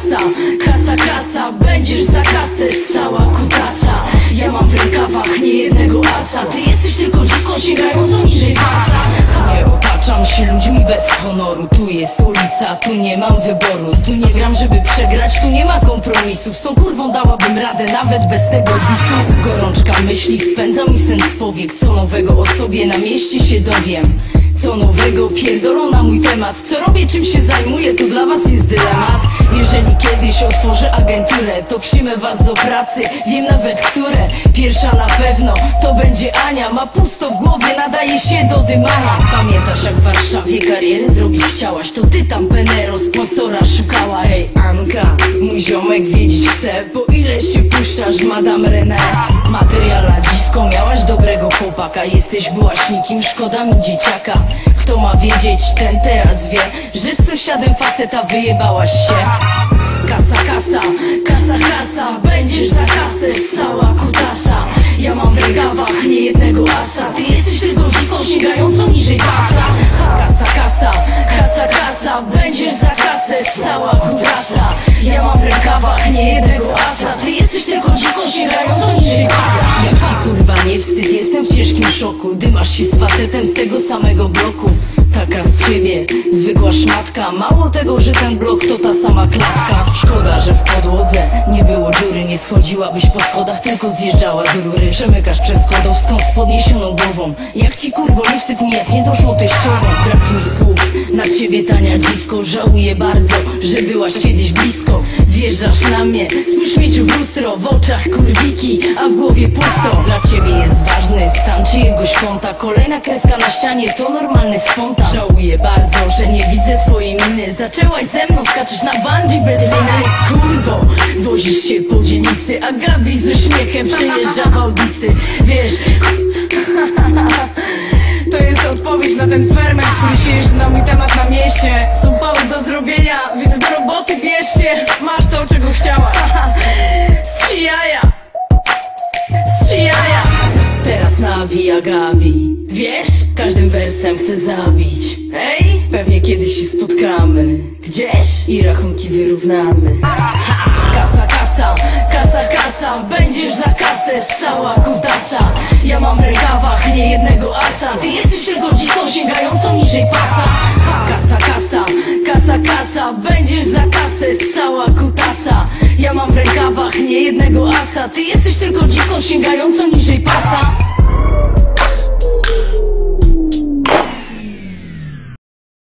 kasa, kasa, kasa. Będziesz za kasę, cała kutasa. Ja mam w rękawach nie jednego asa. Ty jesteś tylko dziwką sięgającą niżej pasa. Nie otaczam się ludźmi bez honoru. Tu jest ulica, tu nie mam wyboru. Tu nie gram, żeby przegrać, tu nie ma kompromisów. Z tą kurwą dałabym radę nawet bez tego disu. Gorączka myśli spędza mi sen z powiek. Co nowego o sobie na mieście się dowiem. Co nowego pierdolą na mój temat. Co robię, czym się zajmuję, to dla was jest dylemat Jeżeli kiedyś otworzę agenturę To przyjmę was do pracy, wiem nawet które. Pierwsza na pewno, to będzie Ania. Ma pusto w głowie, nadaje się do dymania Pamiętasz jak w Warszawie karierę zrobić chciałaś? To ty tam Penero sponsora szukała Ej Anka, mój ziomek wiedzieć chce Po ile się puszczasz, Madame René Materialna dziwko, miałaś dobrego chłopaka. Jesteś byłaś nikim, szkoda mi dzieciaka. Kto ma wiedzieć, ten teraz wie Że z sąsiadem faceta wyjebałaś się Kasa, kasa, kasa, kasa Będziesz za kasę, cała kutasa. Ja mam w rękawach nie jednego asa. Ty jesteś tylko dziwką sięgającą niżej pasa Kasa, kasa, kasa, kasa. Będziesz za kasę, cała kutasa. Ja mam w rękawach nie jednego asa. Ty jesteś tylko dziwką sięgającą niżej pasa Jak ci kurwa nie wstyd, jestem w ciężkim szoku. Dymasz się z facetem z tego samego bloku Taka z ciebie, zwykła szmatka Mało tego, że ten blok to ta sama klatka Szkoda, że w podłodze nie było dziury Nie schodziłabyś po schodach, tylko zjeżdżała z rury. Przemykasz przez składowską z podniesioną głową? Jak ci kurwo nie wstyd mi, jak nie doszło teściową Brak mi słów, na ciebie tania dziwko. Żałuję bardzo, że byłaś kiedyś blisko. Wjeżdżasz na mnie, spójrz mieć w lustro W oczach kurwiki, a w głowie pusto. Dla ciebie jest ważny stan czyjegoś konta Kolejna kreska na ścianie to normalny spontan. Żałuję bardzo, że nie widzę twojej miny. Zaczęłaś ze mną, skaczesz na bungee bez liny Kurwo, wozisz się po dzielnicy A Gabi z uśmiechem przejeżdża w audicy. Wiesz, to jest odpowiedź na ten ferment, który się na mój temat na mieście Nawija Gabi. Wiesz, każdym wersem chcę zabić. Ej, pewnie kiedyś się spotkamy. Gdzieś? I rachunki wyrównamy. Kasa, kasa, kasa, kasa. Będziesz za kasę, cała kutasa. Ja mam w rękawach nie jednego asa. Ty jesteś tylko dziką sięgającą niżej pasa. Kasa, kasa, kasa, kasa. Będziesz za kasę, cała kutasa. Ja mam w rękawach nie jednego asa. Ty jesteś tylko dziką sięgającą niżej pasa